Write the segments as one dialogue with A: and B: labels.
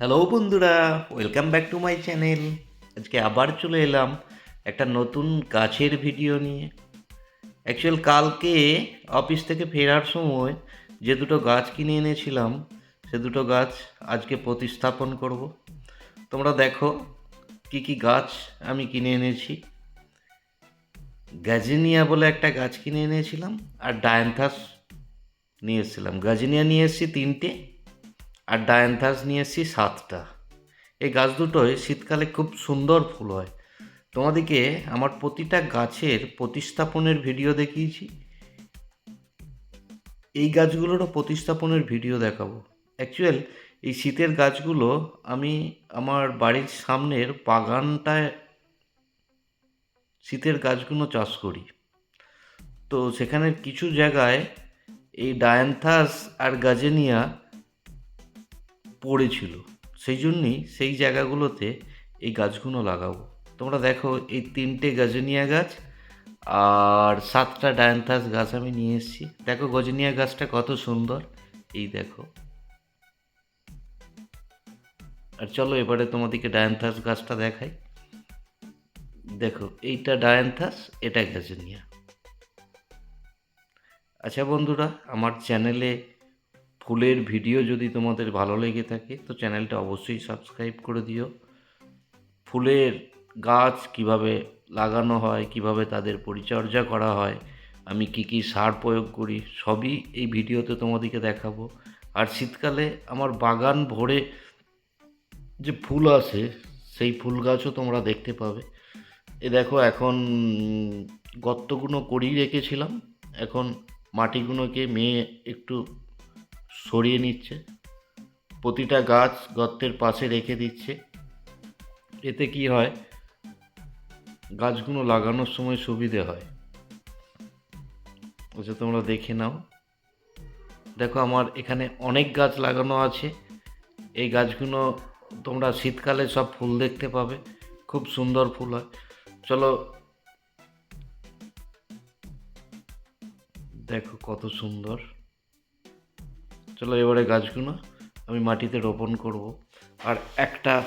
A: Hello বন্ধুরা। Welcome back to my channel আজকে আবার চলে এলাম একটা নতুন গাছের ভিডিও নিয়ে। অ্যাকচুয়াল কালকে অফিস থেকে ফেরার সময় যে দুটো গাছ কিনে এনেছিলাম, সে দুটো গাছ আজকে প্রতিস্থাপন করব। তোমরা দেখো কি কি গাছ আমি কিনে এনেছি। গাজিনিয়া বলে একটা গাছ কিনে এনেছিলাম আর ডায়ান্থাস নিয়ে এসেছিলাম। গাজিনিয়া নিয়ে এসেছি তিনটে। আর ডায়ান্থাস নিয়ে এসেছি সাতটা। এই গাছ দুটোয় শীতকালে খুব সুন্দর ফুল হয়। তোমাদেরকে আমার প্রতিটা গাছের প্রতিস্থাপনের ভিডিও দেখিয়েছি। এই গাছগুলোরও প্রতিস্থাপনের ভিডিও দেখাবো। অ্যাকচুয়াল এই শীতের গাছগুলো আমি আমার বাড়ির সামনের বাগানটায় শীতের গাছগুলো চাষ করি। তো সেখানে কিছু জায়গায় এই ডায়ান্থাস আর গাজেনিয়া পড়েছিল। সেই জন্যই সেই জায়গাগুলোতে এই গাছগুলো লাগাবো তোমরা দেখো এই তিনটে গজনিয়া গাছ আর সাতটা ডায়ান্থাস গাছ আমি নিয়ে এসেছি। দেখো গজনিয়া গাছটা কত সুন্দর। এই দেখো। আর চলো এবারে তোমাদেরকে ডায়ান্থাস গাছটা দেখাই। দেখো, এইটা ডায়ান্থাস, এটা গাজেনিয়া। আচ্ছা বন্ধুরা, আমার চ্যানেলে ফুলের ভিডিও যদি তোমাদের ভালো লেগে থাকে, তো চ্যানেলটা অবশ্যই সাবস্ক্রাইব করে দিও। ফুলের গাছ কীভাবে লাগানো হয়, কীভাবে তাদের পরিচর্যা করা হয়, আমি কি কি সার প্রয়োগ করি, সবই এই ভিডিওতে তোমাদেরকে দেখাবো। আর শীতকালে আমার বাগান ভরে যে ফুল আসে, সেই ফুল গাছও তোমরা দেখতে পাবে। এ দেখো, এখন গর্তগুলো করেই রেখেছিলাম। এখন মাটিগুলোকে মেয়ে একটু সরিয়ে নিচ্ছে। প্রতিটা গাছ গর্তের পাশে রেখে দিচ্ছে। এতে কি হয়? গাছগুলো লাগানোর সময় সুবিধে হয়। আচ্ছা তোমরা দেখে নাও। দেখো, আমার এখানে অনেক গাছ লাগানো আছে। এই গাছগুলো তোমরা শীতকালে সব ফুল দেখতে পাবে। খুব সুন্দর ফুল হয়। চলো, দেখো কত সুন্দর। চলো এবারে গাছগুলো আমি মাটিতে রোপণ করব। আর একটা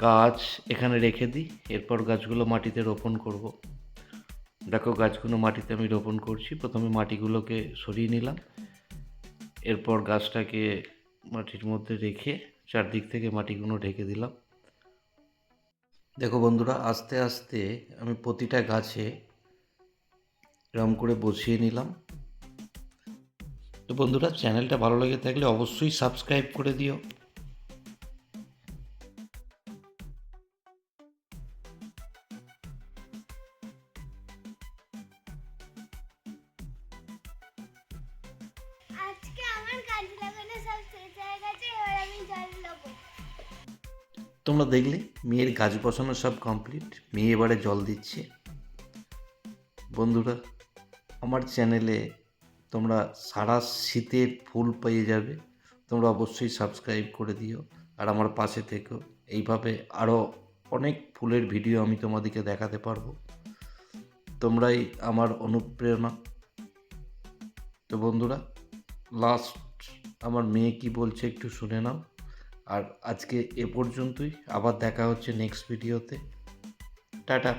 A: গাছ এখানে রেখে দিই, এরপর গাছগুলো মাটিতে রোপণ করব। দেখো গাছগুলো মাটিতে আমি রোপণ করছি। প্রথমে মাটিগুলোকে সরিয়ে নিলাম। এরপর গাছটাকে মাটির মধ্যে রেখে চারদিক থেকে মাটিগুলো ঢেকে দিলাম। দেখো বন্ধুরা, আস্তে আস্তে আমি প্রতিটা গাছে এরম করে বসিয়ে নিলাম। তো বন্ধুরা চ্যানেলটা ভালো লেগে থাকলে অবশ্যই সাবস্ক্রাইব করে দিও। তোমরা দেখলে মেয়ের গাছ বসানো সব কমপ্লিট মেয়ে এবারে জল দিচ্ছে। বন্ধুরা আমার চ্যানেলে তোমরা সারা শীতের ফুল পেয়ে যাবে। তোমরা অবশ্যই সাবস্ক্রাইব করে দিও। আর আমার পাশে থেকো এইভাবে আরও অনেক ফুলের ভিডিও আমি তোমাদেরকে দেখাতে পারব। তোমরাই আমার অনুপ্রেরণা। তো বন্ধুরা লাস্ট আমার মেয়ে কি বলছে একটু শুনে নাও। আর আজকে এ পর্যন্তই। আবার দেখা হচ্ছে নেক্সট ভিডিওতে টাটা।